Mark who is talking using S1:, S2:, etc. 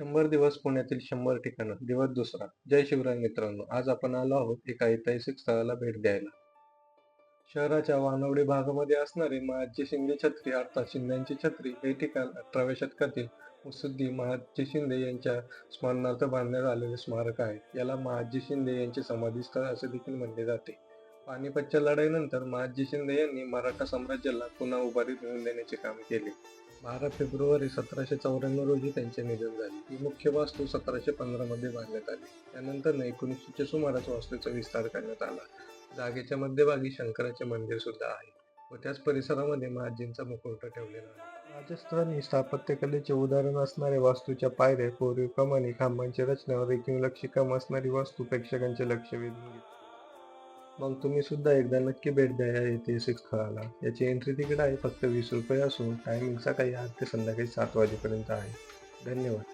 S1: शंभर दिवस पुण्यातील शंभर ठिकाणं दिवस दुसरा. जय शिवराय मित्रांनो आज आपण आलो आहोत एका ऐतिहासिक स्थळाला भेट द्यायला. शहराच्या वानवडी भागामध्ये असणारे महाजी शिंदे छत्री अर्थात शिंद्यांची छत्री हे ठिकाण अठराव्या शतकातील मुसुद्दी महाजी शिंदे यांच्या स्मरणार्थ बांधण्यात आलेले स्मारक आहे. याला महाजी शिंदे यांचे समाधीस्थळ असे देखील म्हणले जाते. पानिपतच्या लढाईनंतर महाजी शिंदे यांनी मराठा साम्राज्याला पुन्हा उभारी मिळवून देण्याचे काम केले. बारा फेब्रुवारी सतराशे चौऱ्याण्णव रोजी त्यांचे निधन झाले. ही मुख्य वास्तू सतराशे पंधरा मध्ये बांधण्यात आली. त्यानंतर एकोणीसशेच्या सुमारास वास्तूचा विस्तार करण्यात आला. जागेच्या मध्यभागी शंकराचे मंदिर सुद्धा आहे व त्याच परिसरामध्ये महाजींचा मुखवटा ठेवलेला आहे. राजस्थान ही स्थापत्यकलेचे उदाहरण असणाऱ्या वास्तूच्या पायऱ्या कोरीव कमानी खांबांची रचना व रेखीव असणारी वास्तू प्रेक्षकांचे लक्ष वेधून घेते. मग तुम्ही सुद्धा एकदा नक्की भेट द्या या सिक्स स्थळाला. याची एंट्री तिकीट आहे फक्त वीस रुपये असून टायमिंग सकाळी आठ ते संध्याकाळी सात वाजेपर्यंत आहे. धन्यवाद.